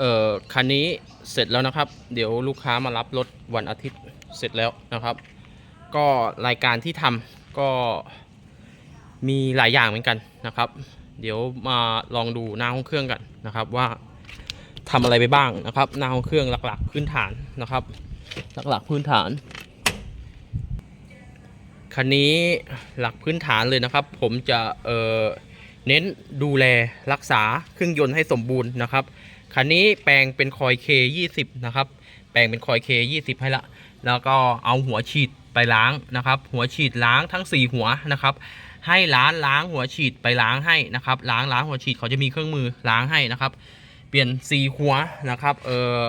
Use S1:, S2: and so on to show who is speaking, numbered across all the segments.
S1: เอ่อคันนี้เสร็จแล้วนะครับ เดี๋ยวลูกค้ามารับรถวันอาทิตย์เสร็จแล้วนะครับ ก็รายการที่ทำก็มีหลายอย่างเหมือนกันนะครับ เดี๋ยวมาลองดูหน้าห้องเครื่องกันนะครับ ว่าทำอะไรไปบ้างนะครับ หน้าห้องเครื่องหลักๆ พื้นฐานนะครับ หลักๆพื้นฐานคันนี้หลักพื้นฐานเลยนะครับ ผมจะเเน้นดูแลรักษาเครื่องยนต์ให้สมบูรณ์นะครับ คันนี้แปลงเป็นคอย K20 นะครับ แปลงเป็นคอย K20 ให้ละ แล้วก็เอาหัวฉีดไปล้างนะครับ หัวฉีดล้างทั้ง 4 หัวนะครับ ให้ร้านล้างหัวฉีดไปล้างให้นะครับ ล้างล้างหัวฉีดเขาจะมีเครื่องมือล้างให้นะครับ เปลี่ยนสีหัวนะครับ เอ่อ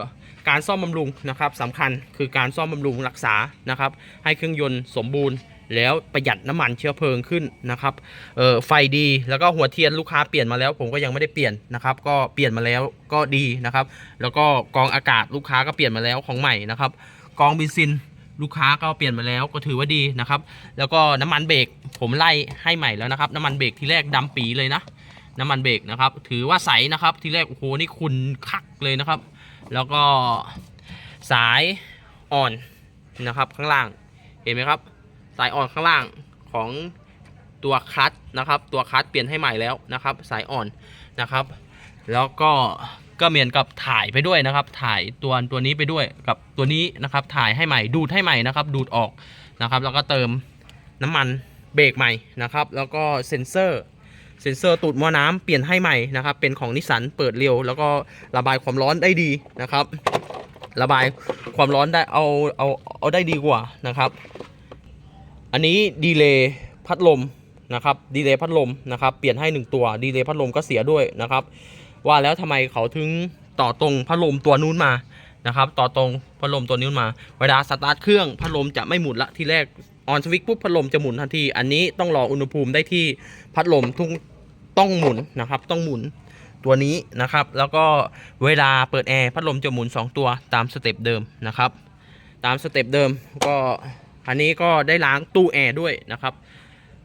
S1: การซ่อมบำรุงนะครับสำคัญคือการซ่อมบำรุงรักษานะครับ ให้เครื่องยนต์สมบูรณ์ แล้วประหยัดน้ำมันเชื้อเพลิงขึ้นนะครับเออไฟดีแล้วก็หัวเทียนลูกค้าเปลี่ยนมาแล้ว ผมก็ยังไม่ได้เปลี่ยนนะครับ ก็เปลี่ยนมาแล้วก็ดีนะครับ แล้วก็กองอากาศลูกค้าก็เปลี่ยนมาแล้วของใหม่นะครับกองเบนซินลูกค้าก็เปลี่ยนมาแล้วก็ถือว่าดีนะครับ แล้วก็น้ำมันเบรกผมไล่ให้ใหม่แล้วนะครับ น้ำมันเบรกที่แรกดำปีเลยนะน้ำมันเบรกนะครับ ถือว่าใสนะครับที่แรกโอ้โหนี่คุณคักเลยนะครับ แล้วก็สายอ่อนนะครับข้างล่างเห็นไหมครับายอ่อนข้างล่างของตัวคลัตช์นะครับ ตัวคลัตช์เปลี่ยนให้ใหม่แล้วนะครับ สายอ่อนนะครับ แล้วก็ก็เหมือนกับถ่ายไปด้วยนะครับ ถ่ายตัวตัวนี้ไปด้วยกับตัวนี้นะครับ ถ่ายให้ใหม่ดูดให้ใหม่นะครับ ดูดออกนะครับ แล้วก็เติมน้ำมันเบรกใหม่นะครับ แล้วก็เซ็นเซอร์เซ็นเซอร์ตูดมอน้ำเปลี่ยนให้ใหม่นะครับ เป็นของนิสสันเปิดเร็ว แล้วก็ระบายความร้อนได้ดีนะครับ ระบายความร้อนได้เอาเอาเอาได้ดีกว่านะครับ อันนี้ดีเลย์พัดลมนะครับดีเลย์พัดลมนะครับเปลี่ยนให้ 1 ตัวดีเลย์พัดลมก็เสียด้วยนะครับว่าแล้วทำไมเขาถึงต่อตรงพัดลมตัวนู้นมานะครับต่อตรงพัดลมตัวนู้นมา เวลาสตาร์ทเครื่องพัดลมจะไม่หมุนละที่แรกออนสวิตปุ๊บพัดลมจะหมุนทันที อันนี้ต้องรออุณหภูมิได้ที่พัดลมทุกต้องหมุนนะครับ ต้องหมุนตัวนี้นะครับ แล้วก็เวลาเปิดแอร์พัดลมจะหมุน 2 ตัวตามสเต็ปเดิมนะครับ ตามสเต็ปเดิมก็ อันนี้ก็ได้ล้างตู้แอร์ด้วยนะครับ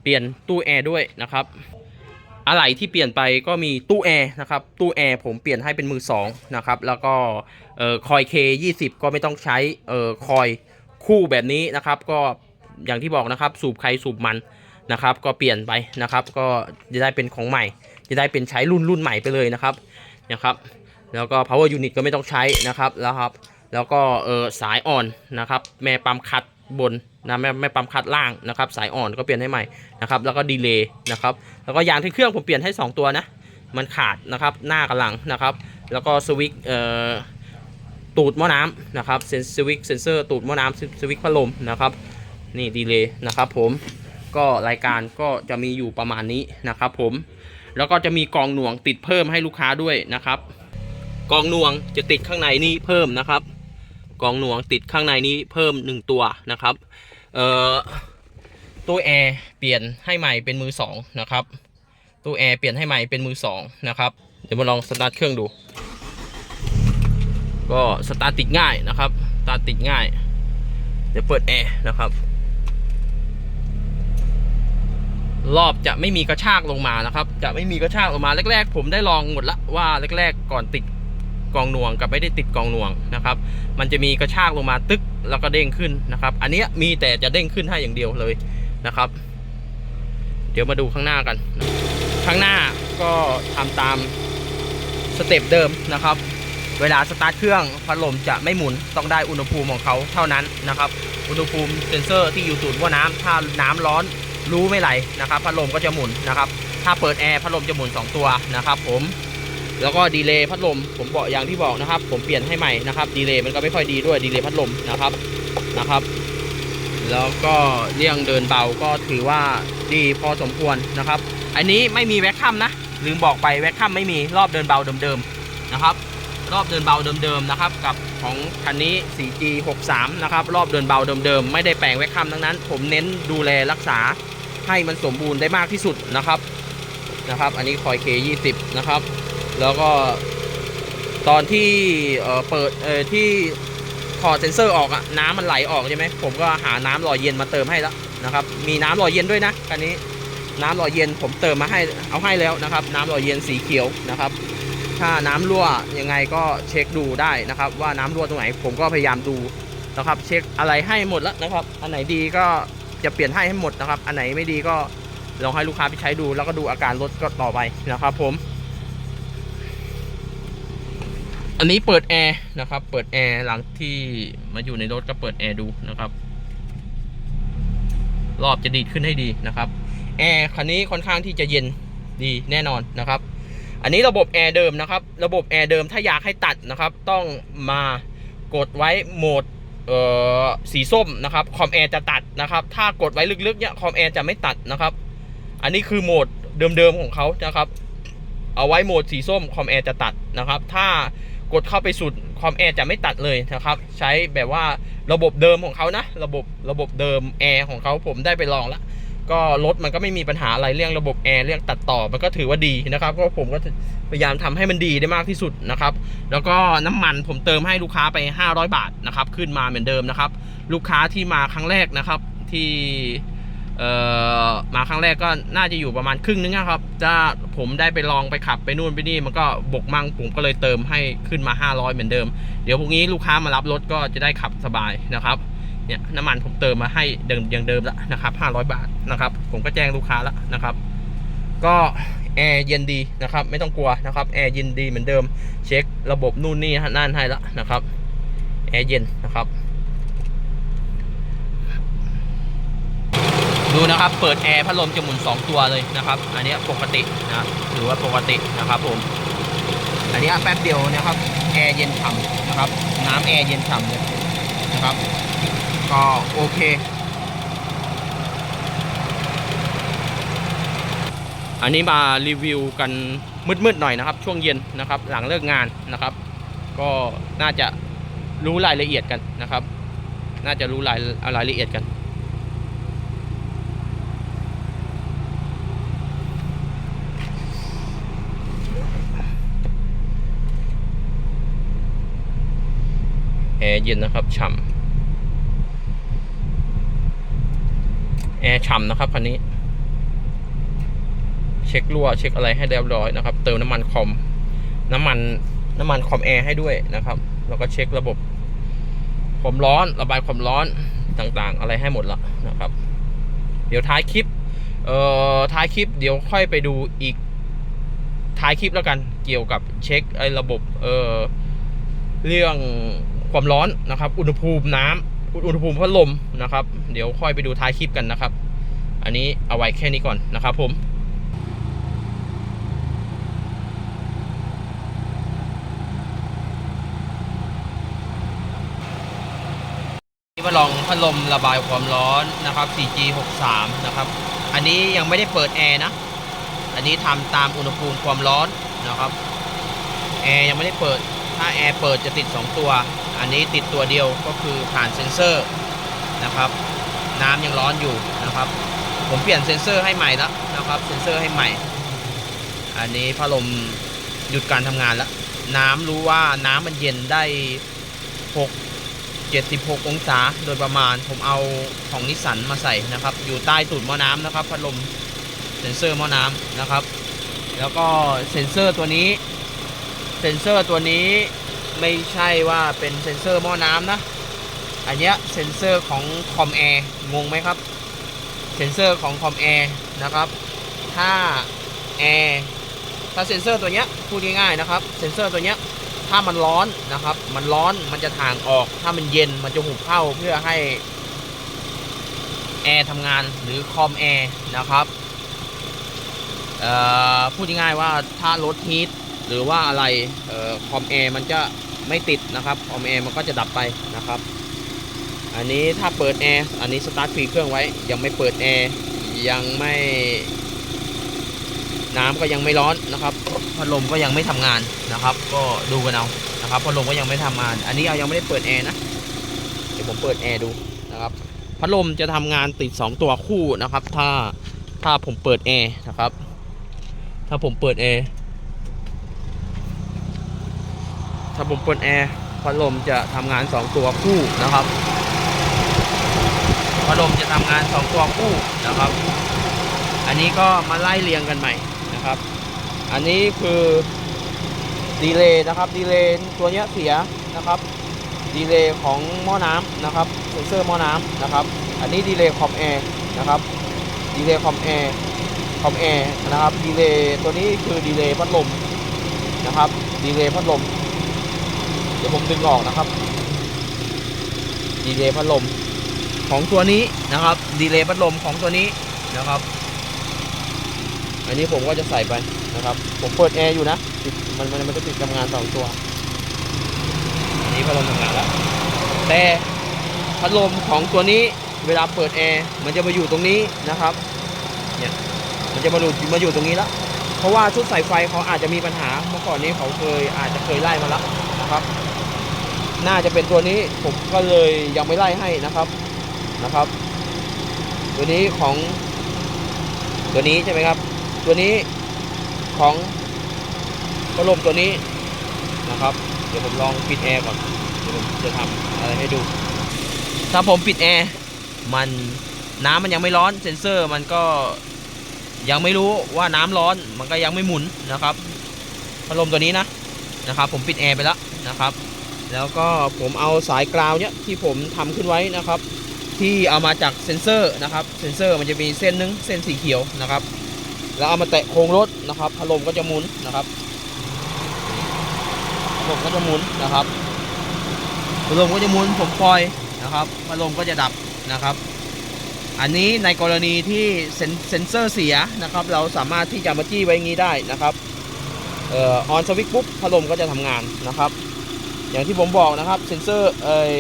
S1: เปลี่ยนตู้แอร์ด้วยนะครับ อะไหล่ที่เปลี่ยนไปก็มีตู้แอร์นะครับ ตู้แอร์ผมเปลี่ยนให้เป็นมือสองนะครับ แล้วก็เอ่อคอย K20 ก็ไม่ต้องใช้เอ่อคอยคู่แบบนี้นะครับ ก็อย่างที่บอกนะครับ สูบใครสูบมันนะครับ ก็เปลี่ยนไปนะครับ ก็จะได้เป็นของใหม่ จะได้เป็นใช้รุ่นรุ่นใหม่ไปเลยนะครับนะครับ แล้วก็ power unit ก็ไม่ต้องใช้นะครับแล้วครับ แล้วก็เออสายอ่อนนะครับ แม่ปั๊มคัด บนนะแม่แม่ปั๊มคัดล่างนะครับสายอ่อนก็เปลี่ยนให้ใหม่นะครับแล้วก็ดีเลย์นะครับแล้วก็ยางที่เครื่องผมเปลี่ยนให้ 2 ตัวนะมันขาดนะครับหน้ากับหลังนะครับ แล้วก็สวิตช์เอ่อตูดหม้อน้ำนะครับเซนสวิตเซนเซอร์ตูดหม้อน้ำสวิตช์พัดลมนะครับนี่ดีเลย์นะครับผมก็รายการก็จะมีอยู่ประมาณนี้นะครับผมแล้วก็จะมีกองหน่วงติดเพิ่มให้ลูกค้าด้วยนะครับ กองหน่วงจะติดข้างในนี้เพิ่มนะครับ กองหน่วงติดข้างในนี้เพิ่ม 1 ตัวนะครับเอ่อตู้แอร์เปลี่ยนให้ใหม่เป็นมือสองนะครับตู้แอร์เปลี่ยนให้ใหม่เป็นมือสองนะครับเดี๋ยวมาลองสตาร์ทเครื่องดู ก็สตาร์ทติดง่ายนะครับสตาร์ทติดง่าย เดี๋ยวเปิดแอร์นะครับรอบจะไม่มีกระชากลงมานะครับ จะไม่มีกระชากลงมาแรก ๆ ผมได้ลองหมดละว่าแรก ๆ ก่อนติด กองหน่วงกับไม่ได้ติดกองหน่วงนะครับ มันจะมีกระชากลงมาตึกแล้วก็เด้งขึ้นนะครับ อันนี้มีแต่จะเด้งขึ้นให้อย่างเดียวเลยนะครับ เดี๋ยวมาดูข้างหน้ากันข้างหน้าก็ทำตามสเต็ปเดิมนะครับ เวลาสตาร์ทเครื่องพัดลมจะไม่หมุนต้องได้อุณหภูมิของเขาเท่านั้นนะครับ อุณหภูมิเซนเซอร์ที่อยู่ตูดว่าน้ำถ้าน้ำร้อนรู้ไม่ไหลนะครับ พัดลมก็จะหมุนนะครับ ถ้าเปิดแอร์พัดลมจะหมุน 2 ตัวนะครับผม แล้วก็ดีเลย์พัดลม ผมบอกอย่างที่บอกนะครับ ผมเปลี่ยนให้ใหม่นะครับดีเลย์มันก็ไม่ค่อยดีด้วยดีเลย์พัดลมนะครับนะครับ แล้วก็เรื่องเดินเบาก็ถือว่าดีพอสมควรนะครับ อันนี้ไม่มีแว็กคัมนะลืมบอกไปแว็กคัมไม่มีรอบเดินเบาเดิมๆนะครับ รอบเดินเบาเดิมๆนะครับ กับของคันนี้ 4G 63นะครับรอบเดินเบาเดิมๆไม่ได้แปลงแว็กคัมทั้งนั้น ผมเน้นดูแลรักษาให้มันสมบูรณ์ได้มากที่สุดนะครับนะครับ อันนี้คอย K20 นะครับ แล้วก็ตอนที่เปิดเออที่ถอดเซ็นเซอร์ออกอะน้ำมันไหลออกใช่ไหมผมก็หาน้ำหล่อเย็นมาเติมให้แล้วนะครับ มีน้ำหล่อเย็นด้วยนะคันนี้น้ำหล่อเย็นผมเติมมาให้เอาให้แล้วนะครับ น้ำหล่อเย็นสีเขียวนะครับ ถ้าน้ำรั่วยังไงก็เช็คดูได้นะครับ ว่าน้ำรั่วตรงไหน ผมก็พยายามดูนะครับ เช็คอะไรให้หมดแล้วนะครับ อันไหนดีก็จะเปลี่ยนให้ให้หมดนะครับ อันไหนไม่ดีก็ลองให้ลูกค้าไปใช้ดู แล้วก็ดูอาการรถก็ต่อไปนะครับ ผม อันนี้เปิดแอร์นะครับ เปิดแอร์หลังที่มาอยู่ในรถก็เปิดแอร์ดูนะครับ รอบจะดีดขึ้นให้ดีนะครับแอร์คันนี้ค่อนข้างที่จะเย็นดีแน่นอนนะครับ อันนี้ระบบแอร์เดิมนะครับ ระบบแอร์เดิมถ้าอยากให้ตัดนะครับ ต้องมากดไว้โหมดเอ่อสีส้มนะครับคอมแอร์จะตัดนะครับ ถ้ากดไว้ลึกๆเนี่ยคอมแอร์จะไม่ตัดนะครับ อันนี้คือโหมดเดิมๆของเขานะครับ เอาไว้โหมดสีส้มคอมแอร์จะตัดนะครับ ถ้า กดเข้าไปสุดคอมแอร์จะไม่ตัดเลยนะครับ ใช้แบบว่าระบบเดิมของเขานะ ระบบระบบเดิมแอร์ของเขาผมได้ไปลองแล้วก็รถมันก็ไม่มีปัญหาอะไรเรื่องระบบแอร์เรื่องตัดต่อมันก็ถือว่าดีนะครับก็ผมก็พยายามทำให้มันดีได้มากที่สุดนะครับ แล้วก็น้ำมันผมเติมให้ลูกค้าไป 500 บาทนะครับ ขึ้นมาเหมือนเดิมนะครับ ลูกค้าที่มาครั้งแรกนะครับที่ เอ่อมาครั้งแรกก็น่าจะอยู่ประมาณครึ่งนึงนะครับถ้าผมได้ไปลองไปขับไปนู่นไปนี่มันก็บกมั่งผมก็เลยเติมให้ขึ้นมา 500 เหมือนเดิม เดี๋ยวพรุ่งนี้ลูกค้ามารับรถก็จะได้ขับสบายนะครับเนี่ยน้ำมันผมเติมมาให้เดิมอย่างเดิมแล้วนะครับ 500 บาทนะครับ ผมก็แจ้งลูกค้าแล้วนะครับ ก็แอร์เย็นดีนะครับ ไม่ต้องกลัวนะครับแอร์เย็นดีเหมือนเดิม เช็คระบบนู่นนี่นั่นให้แล้วนะครับแอร์เย็นนะครับ ดูนะครับ เปิดแอร์พัดลมจะหมุน 2 ตัวเลยนะครับ อันนี้ปกตินะถือว่าปกตินะครับผม อันนี้แป๊บเดียวนะครับแอร์เย็นฉ่ำนะครับ น้ำแอร์เย็นฉ่ำเลยนะครับ ก็โอเค อันนี้มารีวิวกันมืดๆหน่อยนะครับ ช่วงเย็นนะครับ หลังเลิกงานนะครับ ก็น่าจะรู้รายละเอียดกันนะครับ น่าจะรู้รายรายละเอียดกัน ร์เย็นนะครับฉ่ำแอร์ฉ่ำนะครับคันนี้ เช็ครั่วเช็คอะไรให้เรียบร้อยนะครับ เติมน้ำมันคอม น้ำมันน้ำมันคอมแอร์ให้ด้วยนะครับ แล้วก็เช็คระบบความร้อนระบายความร้อนต่างๆ อะไรให้หมดละนะครับ เดี๋ยวท้ายคลิปเอ่อท้ายคลิปเดี๋ยวค่อยไปดูอีกท้ายคลิปแล้วกันเกี่ยวกับเช็คไอ้ระบบเอ่อเรื่อง ความร้อนนะครับ อุณหภูมิน้ำอุณหภูมิพัดลมนะครับ เดี๋ยวค่อยไปดูท้ายคลิปกันนะครับ อันนี้เอาไว้แค่นี้ก่อนนะครับผมมาลองพัดลมระบายความร้อนนะครับ 4G 63 นะครับ อันนี้ยังไม่ได้เปิดแอร์นะ อันนี้ทำตามอุณหภูมิความร้อนนะครับ แอร์ยังไม่ได้เปิด ถ้าแอร์เปิดจะติด 2 ตัว อันนี้ติดตัวเดียวก็คือผ่านเซ็นเซอร์นะครับ น้ำยังร้อนอยู่นะครับ ผมเปลี่ยนเซ็นเซอร์ให้ใหม่แล้วนะครับเซ็นเซอร์ให้ใหม่ อันนี้พัดลมหยุดการทำงานแล้ว น้ำรู้ว่าน้ำมันเย็นได้ 6 76 องศาโดยประมาณผมเอาของนิสสันมาใส่นะครับ อยู่ใต้ตูดหม้อน้ำนะครับพัดลมเซ็นเซอร์หม้อน้ำนะครับ แล้วก็เซ็นเซอร์ตัวนี้ เซ็นเซอร์ตัวนี้ ไม่ใช่ว่าเป็นเซ็นเซอร์หม้อน้ำนะ อันเนี้ยเซ็นเซอร์ของคอมแอร์งงไหมครับ เซ็นเซอร์ของคอมแอร์นะครับ ถ้าแอร์ถ้าเซ็นเซอร์ตัวเนี้ยพูดง่ายๆนะครับ เซ็นเซอร์ตัวเนี้ยถ้ามันร้อนนะครับ มันร้อนมันจะถ่างออก ถ้ามันเย็นมันจะหุบเข้าเพื่อให้แอร์ทำงานหรือคอมแอร์นะครับพูดง่ายๆว่าถ้ารถฮีทหรือว่าอะไรออคอมแอร์มันจะ ไม่ติดนะครับคอมแอร์มันก็จะดับไปนะครับ อันนี้ถ้าเปิดแอร์อันนี้สตาร์ทฟรีเครื่องไว้ ยังไม่เปิดแอร์ยังไม่น้ำก็ยังไม่ร้อนนะครับพัดลมก็ยังไม่ทำงานนะครับ ก็ดูกันเอานะครับพัดลมก็ยังไม่ทำงาน อันนี้เอายังไม่ได้เปิดแอร์นะเดี๋ยวผมเปิดแอร์ดูนะครับพัดลมจะทำงานติด 2 ตัวคู่นะครับ ถ้าถ้าผมเปิดแอร์นะครับ ถ้าผมเปิดแอร์ ถ้าผมเปิดแอร์พัดลมจะทำงาน 2 ตัวคู่นะครับพัดลมจะทำงาน 2 ตัวคู่นะครับ อันนี้ก็มาไล่เรียงกันใหม่นะครับ อันนี้คือดีเลย์นะครับดีเลย์ตัวเนี้ยเสียนะครับดีเลย์ของหม้อน้ำนะครับเซนเซอร์หม้อน้ำนะครับ อันนี้ดีเลย์คอมแอร์นะครับดีเลย์คอมแอร์คอมแอร์นะครับดีเลย์ตัวนี้คือดีเลย์พัดลมนะครับดีเลย์พัดลม ดี๋ยวผมดึงออกนะครับ ดีเลย์พัดลมของตัวนี้นะครับ ดีเลย์พัดลมของตัวนี้นะครับ อันนี้ผมก็จะใส่ไปนะครับ ผมเปิดแอร์อยู่นะติดมันมันมันจะติดทำงานสองตัว อันนี้พัดลมทำงานแล้ว แต่พัดลมของตัวนี้เวลาเปิดแอร์มันจะมาอยู่ตรงนี้นะครับ เนี่ย มันจะมาอยู่มาอยู่ตรงนี้แล้ว เพราะว่าชุดสายไฟเขาอาจจะมีปัญหา เมื่อก่อนนี้เขาเคยอาจจะเคยไล่มาแล้วนะครับ น่าจะเป็นตัวนี้ผมก็เลยยังไม่ไล่ให้นะครับนะครับ ตัวนี้ของตัวนี้ใช่ไหมครับ ตัวนี้ของพัดลมตัวนี้นะครับ เดี๋ยวผมลองปิดแอร์ก่อนเดี๋ยวผมจะทำอะไรให้ดู ถ้าผมปิดแอร์มันน้ำมันยังไม่ร้อนเซ็นเซอร์มันก็ยังไม่รู้ว่าน้ำร้อนมันก็ยังไม่หมุนนะครับพัดลมตัวนี้นะนะครับ ผมปิดแอร์ไปแล้วนะครับ แล้วก็ผมเอาสายกราวเนี้ยที่ผมทำขึ้นไว้นะครับ ที่เอามาจากเซ็นเซอร์นะครับเซ็นเซอร์มันจะมีเส้นหนึงเส้นสีเขียวนะครับ แล้วเอามาแตะโครงรถนะครับพัดลมก็จะหมุนนะครับพัดลมก็จะหมุนนะครับพัดลมก็จะหมุนผมปล่อยนะครับพัดลมก็จะดับนะครับ อันนี้ในกรณีที่เซ็นเซอร์เสียนะครับ เราสามารถที่จะมาจี้ไว้งนี้ได้นะครับออนสวิตช์ปุ๊บพัดลมก็จะทำงานนะครับ อย่างที่ผมบอกนะครับเซนเซอร์เอ่อ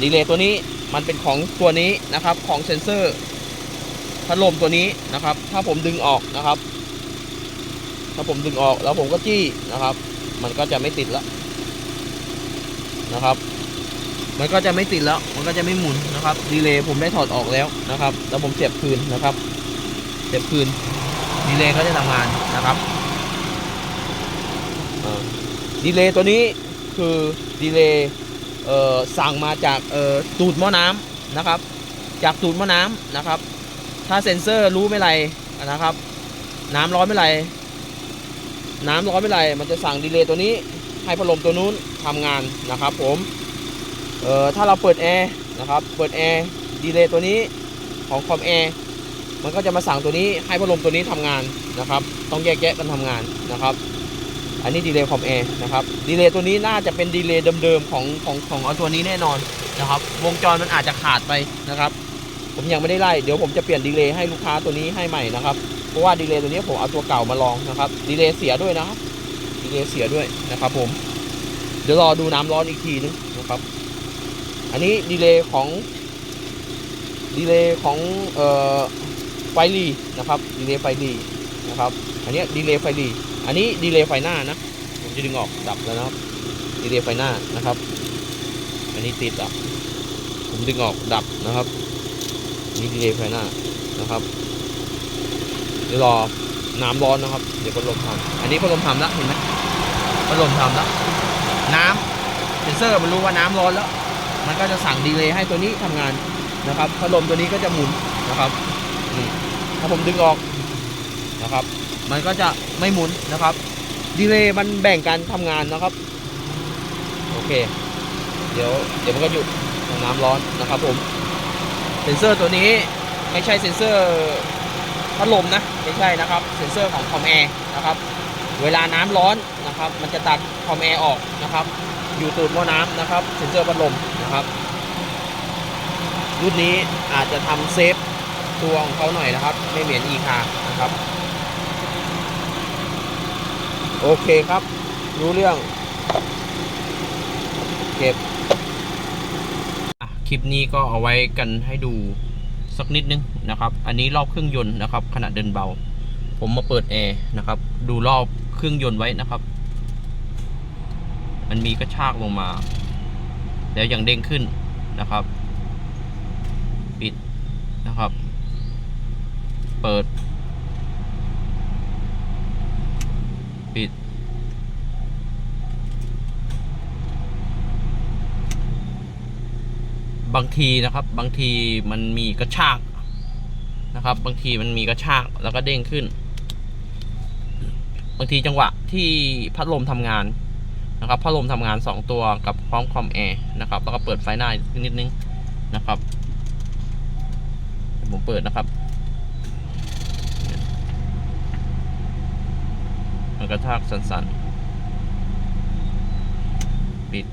S1: รีเลย์ตัวนี้มันเป็นของตัวนี้นะครับของเซนเซอร์พัดลมตัวนี้นะครับ ถ้าผมดึงออกนะครับ ถ้าผมดึงออกแล้วผมก็จี้นะครับ มันก็จะไม่ติดแล้วนะครับ มันก็จะไม่ติดแล้วมันก็จะไม่หมุนนะครับรีเลย์ผมได้ถอดออกแล้วนะครับ แล้วผมเสียบคืนนะครับ เสียบคืนรีเลย์ก็จะทำงานนะครับ ดีเลย์ตัวนี้คือดีเลย์สั่งมาจากตูดหม้อน้ำนะครับ จากตูดหม้อน้ำนะครับ ถ้าเซ็นเซอร์รู้ไม่ไรนะครับ น้ำร้อนไม่ไรน้ำร้อนไม่ไรมันจะสั่งดีเลย์ตัวนี้ให้พัดลมตัวนู้นทำงานนะครับ ผมถ้าเราเปิดแอร์นะครับ เปิดแอร์ดีเลย์ตัวนี้ของคอมแอร์มันก็จะมาสั่งตัวนี้ให้พัดลมตัวนี้ทำงานนะครับ ต้องแยกแยะกันทำงานนะครับ อันนี้ดีเลย์คอมแอร์นะครับดีเลย์ตัวนี้น่าจะเป็นดีเลย์เดิมๆของของของเอาตัวนี้แน่นอนนะครับ วงจรมันอาจจะขาดไปนะครับ ผมยังไม่ได้ไล่เดี๋ยวผมจะเปลี่ยนดีเลย์ให้ลูกค้าตัวนี้ให้ใหม่นะครับเพราะว่าดีเลย์ตัวนี้ผมเอาตัวเก่ามาลองนะครับดีเลย์เสียด้วยนะครับดีเลย์เสียด้วยนะครับ ผม เดี๋ยวรอดูน้ำร้อนอีกทีนึงนะครับ อันนี้ดีเลย์ของดีเลย์ของเอ่อไฟลีนะครับดีเลย์ไฟลี นะครับ อันนี้ดีเลย์ไฟลีอันนี้ดีเลย์ไฟหน้านะ ผมจะดึงออกดับแล้วนะครับ ดีเลย์ไฟหน้านะครับ อันนี้ติดอะ ผมดึงออกดับนะครับนี่ดีเลย์ไฟหน้านะครับ เดี๋ยวรอน้ำร้อนนะครับ เดี๋ยวพัดลมทำอันนี้พัดลมทำแล้วเห็นไหมพัดลมทำแล้วน้ำเซนเซอร์มันรู้ว่าน้ำร้อนแล้ว มันก็จะสั่งดีเลย์ให้ตัวนี้ทำงานนะครับพัดลมตัวนี้ก็จะหมุนนะครับนี่ถ้าผมดึงออก นะครับ มันก็จะไม่หมุนนะครับดีเลย์มันแบ่งกันทำงานนะครับ โอเค เดี๋ยวเดี๋ยวมันก็หยุดน้ำร้อนนะครับผมเซ็นเซอร์ตัวนี้ไม่ใช่เซ็นเซอร์พัดลมนะไม่ใช่นะครับเซ็นเซอร์ของคอมแอร์นะครับเวลาน้ำร้อนนะครับ มันจะตัดคอมแอร์ออกนะครับ อยู่ตูดหม้อน้ำนะครับเซ็นเซอร์พัดลมนะครับ รุ่นนี้อาจจะทำเซฟตัวของเขาหน่อยนะครับ ไม่เหมือนอีคานะครับ โอเคครับ รู้เรื่อง เก็บคลิปนี้ก็เอาไว้กันให้ดูสักนิดนึงนะครับ อันนี้รอบเครื่องยนต์นะครับ ขณะเดินเบา ผมมาเปิดแอร์นะครับ ดูรอบเครื่องยนต์ไว้นะครับ มันมีกระชากลงมา แล้วยังเด้งขึ้นนะครับ ปิดนะครับ เปิด บางทีนะครับ บางทีมันมีกระชากนะครับ บางทีมันมีกระชากแล้วก็เด้งขึ้น บางทีจังหวะที่พัดลมทำงานนะครับพัดลมทำงาน 2 ตัวกับพร้อมคอมแอร์นะครับแล้วก็เปิดไฟหน้านิดนึงนะครับผมเปิดนะครับมันกระทากสั่นๆ ปิด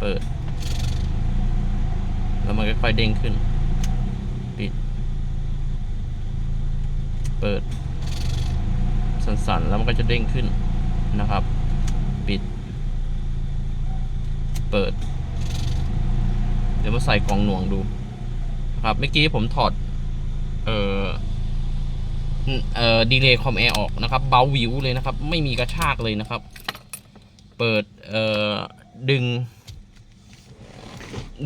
S1: เปิด แล้วมันก็ค่อยเด้งขึ้น ปิด เปิด สั่นๆ แล้วมันก็จะเด้งขึ้นนะครับ ปิด เปิด เดี๋ยวมาใส่กล่องหน่วงดูนะครับเมื่อกี้ผมถอด เอ่อเอ่อดีเลย์คอมแอร์ออกนะครับ เบาวิวเลยนะครับ ไม่มีกระชากเลยนะครับ เปิด เอ่อ ดึง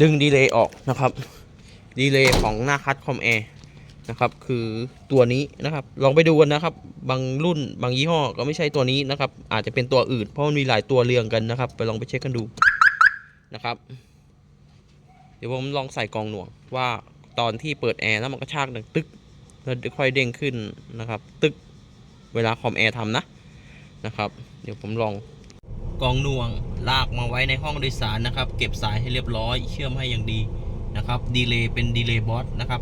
S1: ดึงดีเลย์ออกนะครับดีเลย์ของหน้าคัดคอมแอร์นะครับคือตัวนี้นะครับลองไปดูกันนะครับ บางรุ่นบางยี่ห้อก็ไม่ใช่ตัวนี้นะครับ อาจจะเป็นตัวอื่น เพราะมันมีหลายตัวเรียงกันนะครับ ไปลองไปเช็คกันดูนะครับ เดี๋ยวผมลองใส่กองหน่วงว่าตอนที่เปิดแอร์แล้วมันกระชากดังตึกแล้วค่อยเด้งขึ้นนะครับ ตึกเวลาคอมแอร์ทำนะนะครับ เดี๋ยวผมลอง กองน่วงลากมาไว้ในห้องโดยสารนะครับ เก็บสายให้เรียบร้อย เชื่อมให้อย่างดีนะครับดีเลย์เป็นดีเลย์บอสนะครับ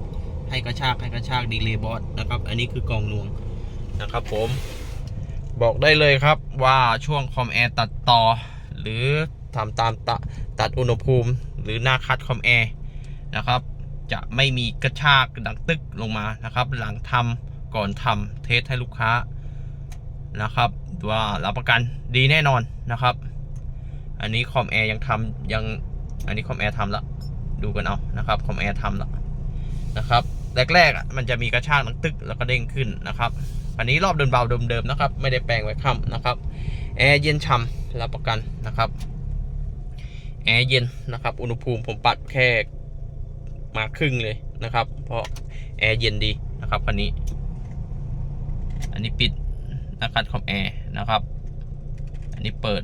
S1: ให้กระชากให้กระชากดีเลย์บอสนะครับ อันนี้คือกองน่วงนะครับ ผมบอกได้เลยครับว่าช่วงคอมแอร์ตัดต่อ หรือทำตามตตัดอุณหภูมิ หรือหน้าคัดคอมแอร์นะครับ จะไม่มีกระชากดังตึกลงมานะครับ หลังทำก่อนทำเทสให้ลูกค้า นะครับว่ารับประกันดีแน่นอนนะครับ อันนี้คอมแอร์ยังทำยังอันนี้คอมแอร์ทำแล้วดูกันเอานะครับคอมแอร์ทำแล้วนะครับแรกๆมันจะมีกระชากดังตึกแล้วก็เด้งขึ้นนะครับ อันนี้รอบเดินเบาเดิมๆนะครับ ไม่ได้แปลงไว้ค่ำนะครับแอร์เย็นฉ่ำรับประกันนะครับแอร์เย็นนะครับ อุณหภูมิผมปัดแค่มาครึ่งเลยนะครับ เพราะแอร์เย็นดีนะครับคันนี้ อันนี้ปิด นะครับคอมแอร์นะครับ อันนี้เปิด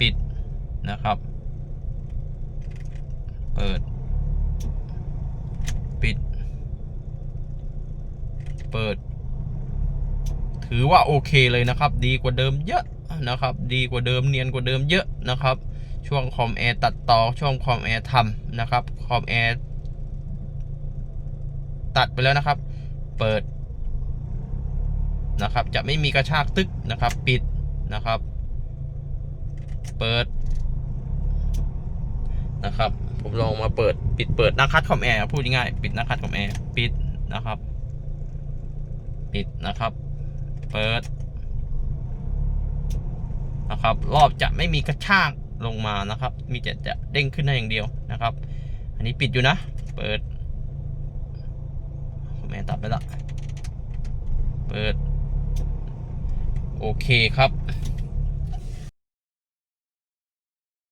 S1: ปิดนะครับ เปิด ปิด เปิด ถือว่าโอเคเลยนะครับ ดีกว่าเดิมเยอะนะครับ ดีกว่าเดิมเนียนกว่าเดิมเยอะนะครับ ช่วงคอมแอร์ตัดต่อ ช่วงคอมแอร์ทำนะครับ คอมแอร์ตัดไปแล้วนะครับ เปิด นะครับ จะไม่มีกระชากตึกนะครับ ปิดนะครับ เปิดนะครับ ผมลองมาเปิดปิดเปิดหน้าคัดคอมแอร์พูดง่ายๆปิดหน้าคัดคอมแอร์ปิดนะครับ ปิดนะครับ เปิดนะครับ รอบจะไม่มีกระชากลงมานะครับ มีแต่จะเด้งขึ้นได้อย่างเดียวนะครับ อันนี้ปิดอยู่นะ เปิดแม่ตัดไปละ เปิด โอเคครับ